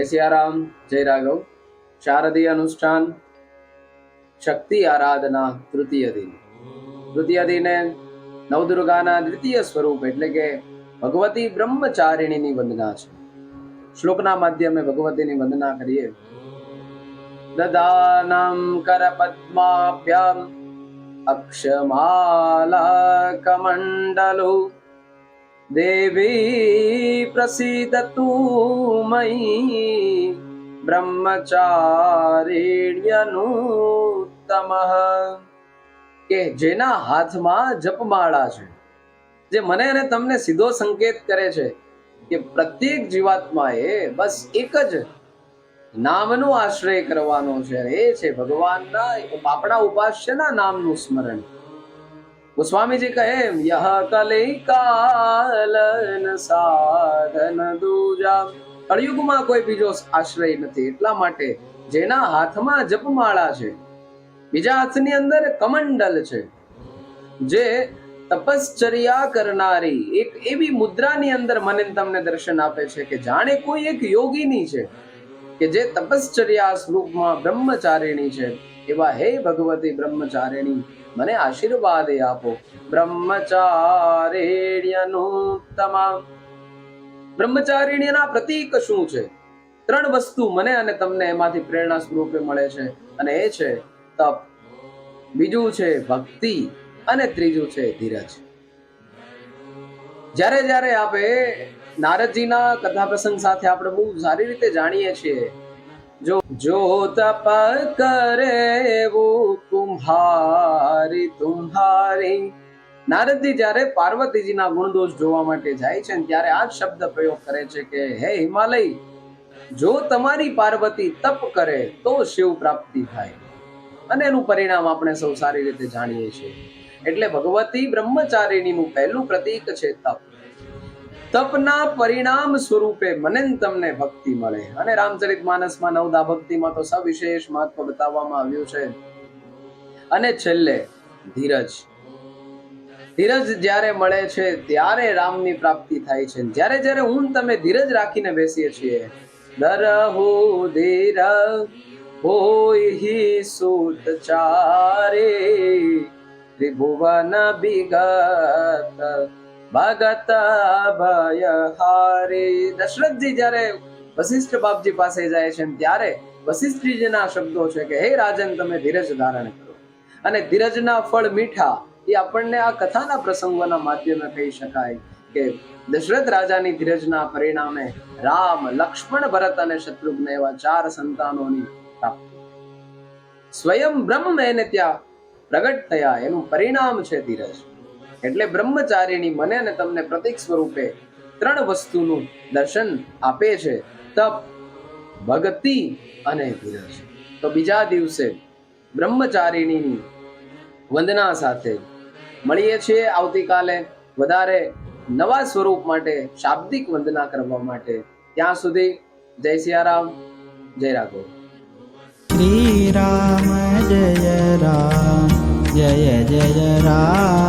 જય સિયારામ, જય રાઘવ. શારદીય અનુષ્ઠાન, શક્તિ આરાધના તૃતીય દિન. તૃતીય દિને નવદુર્ગાના દ્વિતીય સ્વરૂપ એટલે કે ભગવતી બ્રહ્મચારિણીની વંદના છે. શ્લોકના માધ્યમે ભગવતીની વંદના કરીએ. દદાનમ કર પદ્માભ્યામ અક્ષમાલા કમંડલો દેવી प्रसीदतु मयि બ્રહ્મચારિણ્યનુત્તમ કે જેના હાથમાં જપમાળા છે, જે મને અને તમને સીધો સંકેત કરે છે કે પ્રત્યેક જીવાત્માએ બસ એક જ નામનો આશ્રય કરવાનો છે. એ છે ભગવાનના આપણા ઉપાસ્યના નામનું સ્મરણ. ગોસ્વામીજી કહે યહ કલિકાલન સાધન દૂજા કળિયુગમાં કોઈ બીજો આશ્રય નથી, એટલા માટે જેના હાથમાં જપમાળા છે, બીજા હાથની અંદર કમંડલ છે, જે તપશ્ચર્યા કરનારી એક એવી મુદ્રાની અંદર મને તમને દર્શન આપે છે કે જાણે કોઈ એક યોગીની છે કે જે તપશ્ચર્યા સ્વરૂપમાં બ્રહ્મચારિણી છે. એવા હે ભગવતી બ્રહ્મચારિણી મને આશીર્વાદ આપો. બ્રહ્મચારિણ્યનુત્તમ. બ્રહ્મચારિણીના પ્રતીક શું છે? ત્રણ વસ્તુ મને અને તમને એમાંથી પ્રેરણા સ્વરૂપે મળે છે. અને એ છે તપ. બીજું છે ભક્તિ. અને ત્રીજું છે ધીરજ. જ્યારે જ્યારે આપણે નારદજીના કથા પ્રસંગ સાથે આપણે બહુ સારી રીતે જાણીએ છીએ જો જો તપ કરે વો કુંભારી તુમ્હારી નારદજી જ્યારે પાર્વતીજીના ગુણદોષ જોવા માટે જાય છે ત્યારે આ શબ્દ પ્રયોગ કરે છે કે, હે હિમાલય, જો તમારી પાર્વતી તપ કરે તો શિવ પ્રાપ્તિ થાય. અને એનું પરિણામ આપણે સૌ સારી રીતે જાણીએ છીએ. એટલે ભગવતી બ્રહ્મચારીણીનું પહેલું પ્રતીક છે તપ. તપના પરિણામ સ્વરૂપે મને તમને ભક્તિ મળે. અને રામચરિત માનસમાં નવદા ભક્તિમાં તો સવિશેષ મહત્વ બતાવવામાં આવ્યું છે. અને છેલ્લે ધીરજ. ધીરજ જ્યારે મળે છે, ત્યારે રામની પ્રાપ્તિ થાય છે. જ્યારે જ્યારે હું તમે ધીરજ રાખીને બેસીએ છીએ દરહો ધીર હોય સુત ચારે ત્રિભુવન વિગત ભગત ભય હારી. દશરથજી જ્યારે વશિષ્ઠ બાપજી પાસે જાય છે ત્યારે વશિષ્ઠજીના શબ્દો છે કે, હે રાજન, તમે ધીરજ ધારણ કરો. અને ધીરજના ફળ મીઠા એ આપણને આ કથાના પ્રસંગોના માધ્યમે કહી શકાય કે, દશરથ રાજાની ધીરજના પરિણામે રામ, લક્ષ્મણ ભરત અને શત્રુઘ્ન એવા ચાર સંતાનોની પ્રાપ્તિ. સ્વયં બ્રહ્મ એને ત્યાં પ્રગટ થયા. એનું પરિણામ છે ધીરજ. એટલે બ્રહ્મચારીની મને અને તમને પ્રતિક સ્વરૂપે ત્રણ વસ્તુનું દર્શન આપે છે. તપ ભક્તિ અને ધીરજ તો બીજા દિવસે બ્રહ્મચારીની વંદના સાથે મળીએ છીએ. આવતીકાલે વધારે નવા સ્વરૂપ માટે શાબ્દિક વંદના કરવા માટે ત્યાં સુધી જય સિયારામ, જય રાઘવ. શ્રી રામ જય રામ, જય જય રામ.